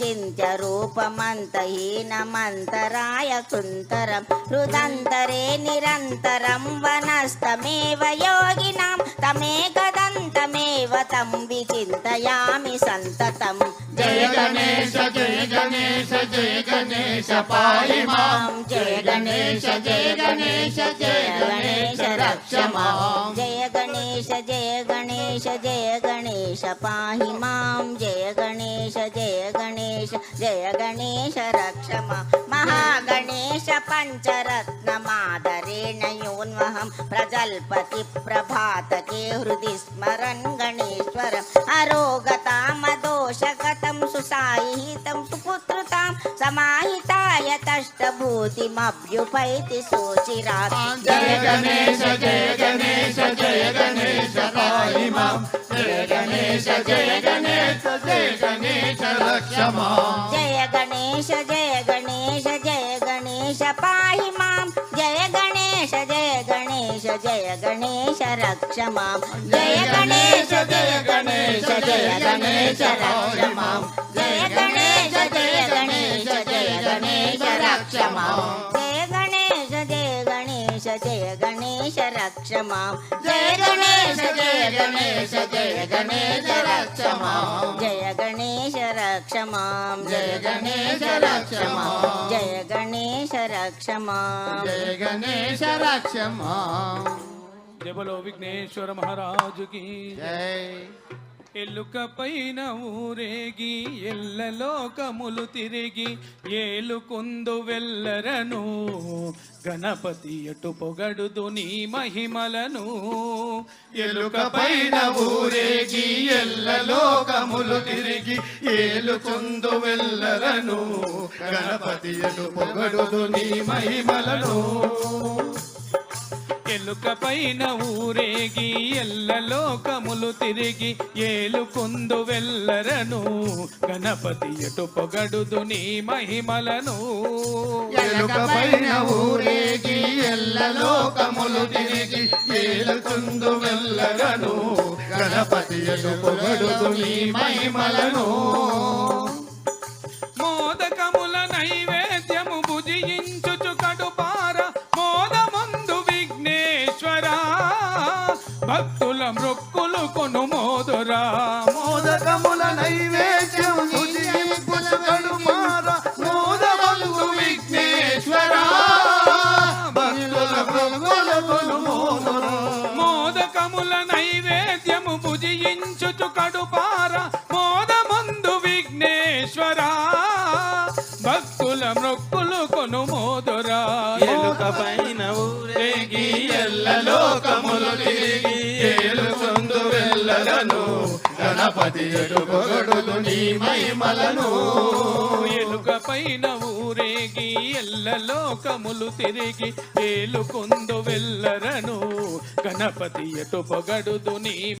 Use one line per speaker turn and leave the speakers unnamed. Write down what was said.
అచింత్య రూపమంతహీనమంతరాయ కృంతరం హృదంతరే నిరంతరం వనస్తమేవ యోగినాం.
తమేక स्वतं विचिन्तयामि सन्ततं जय गणेश जय गणेश
जय गणेश पाहि मां जय गणेश जय गणेश जय गणेश रक्ष मां जय गणेश जय गणेश जय गणेश पाहि मां जय गणेश जय गणेश जय गणेश रक्षमा महागणेश पञ्चरत्नमादरेण योन्वहं प्रजल्पति प्रभातके हृदि स्मरन् సుసాయిహితం సుపుత్రుతాం సమాహితాయ తష్టభూతిమభ్యుపైతి శోచిరాత్
జయ గణేశ జయ గణేశ జయ గణేశ పాహి మాం జయ గణేశ జయ గణేశ జయ గణేశ రక్ష మాం
జయ గణేశ జయ గణేశ జయ గణేశ పాహి మాం జయ గణేశ జయ గణేశ జయ గణేశ రక్ష మాం జయ గణేశ జయ గణేశ జయ గణేశ రక్ష మాం జయ रक्षमां जय गणेश जय गणेश जय गणेश रक्षमां जय गणेश जय गणेश जय गणेश रक्षमां जय गणेश
रक्षमां जय गणेश रक्षमां
जय गणेश रक्षमां जय
गणेश रक्षमां जय बोलो
विघ्नेश्वर महाराज की।
जय।
ఎలుక పైన ఊరేగి ఎల్లలోకములు తిరిగి ఏలుకుందు వెళ్ళరను గణపతి ఎటు పొగడుదు నీ మహిమలను.
ఎలుక పైన ఊరేగి ఎల్ల లోకములు తిరిగి ఏలుకుందు వెళ్ళరను గణపతి ఎటు పొగడుదు నీ మహిమలను.
ఎలుక పైన ఊరేగి ఎల్లలోకములు తిరిగి ఏలుకుందు వెళ్ళరను గణపతి ఎటు పొగడుదు నీ మహిమలను.
ఎలుక పైన ఊరేగి ఎల్ల లోకములు తిరిగి ఏలుకుందు వెళ్ళరను గణపతి ఎటు పొగడుదు నీ మహిమలను.
మోదురా
మోదకముల నైవేద్యం భుజింపుచగడు మార మోదమందు విఘ్నేశ్వర. భక్తుల మోదరా.
మోదకముల నైవేద్యము భుజించుచు కడుపార మోదమందు విఘ్నేశ్వర. భక్తుల మృక్కులు కొను మోదురా.
ఎలుక పైన ఊరేగి
ఎల్ల గణపతి ఎటు నీ మహిమలను?
ఎలుక పైన ఊరేగి ఎల్ల లోకములు తిరిగి ఏలుకొందు వెళ్ళరను గణపతి ఎటు పొగడుదు నీ